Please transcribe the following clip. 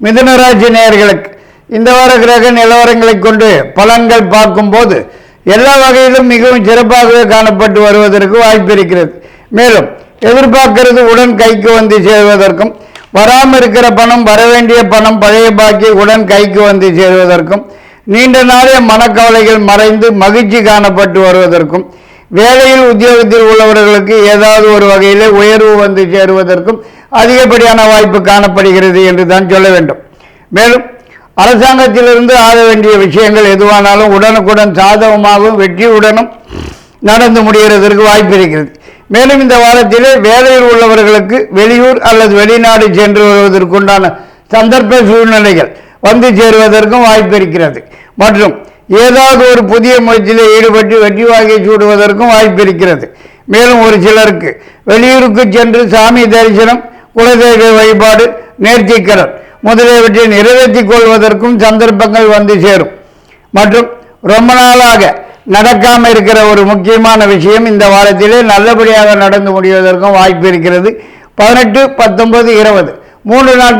மிதுனராசி நேர்களுக்கு இந்த வார கிரக நிலவரங்களை கொண்டு பலன்கள் பார்க்கும்போது எல்லா வகையிலும் மிகவும் சிறப்பாகவே காணப்பட்டு வருவதற்கு வாய்ப்பு இருக்கிறது. மேலும் எதிர்பார்க்கிறது உடன் கைக்கு வந்து சேர்வதற்கும் வராமல் இருக்கிற பணம் வரவேண்டிய பணம் பழைய பாக்கி உடன் கைக்கு வந்து சேருவதற்கும் நீண்ட நாளைய மனக்கவலைகள் மறைந்து மகிழ்ச்சி காணப்பட்டு வருவதற்கும் வேலையில் உத்தியோகத்தில் உள்ளவர்களுக்கு ஏதாவது ஒரு வகையிலே உயர்வு வந்து சேருவதற்கும் அதிகப்படியான வாய்ப்பு காணப்படுகிறது என்று தான் சொல்ல வேண்டும். மேலும் அரசாங்கத்திலிருந்து ஆக வேண்டிய விஷயங்கள் எதுவானாலும் உடனுக்குடன் சாதகமாகவும் வெற்றியுடனும் நடந்து முடிகிறதற்கு வாய்ப்பு இருக்கிறது. மேலும் இந்த வாரத்திலே வேலையில் உள்ளவர்களுக்கு வெளியூர் அல்லது வெளிநாடு சென்று வருவதற்குண்டான சந்தர்ப்ப சூழ்நிலைகள் வந்து சேருவதற்கும் வாய்ப்பு இருக்கிறது. மற்றும் ஏதாவது ஒரு புதிய முயற்சியில் ஈடுபட்டு வெற்றி வாங்கி சூடுவதற்கும் வாய்ப்பு இருக்கிறது. மேலும் ஒரு சிலருக்கு வெளியூருக்கு சென்று சாமி தரிசனம் குலதெய்வ வழிபாடு நேர்த்திக்கடன் முதலியவற்றை நிறைவேற்றிக் கொள்வதற்கும் சந்தர்ப்பங்கள் வந்து சேரும். மற்றும் ரொம்ப நாளாக நடக்காமல் இருக்கிற ஒரு முக்கியமான விஷயம் இந்த வாரத்திலே நல்லபடியாக நடந்து முடிவதற்கும் வாய்ப்பு இருக்கிறது. பதினெட்டு பத்தொன்பது இருபது. மூன்று நாட்கள்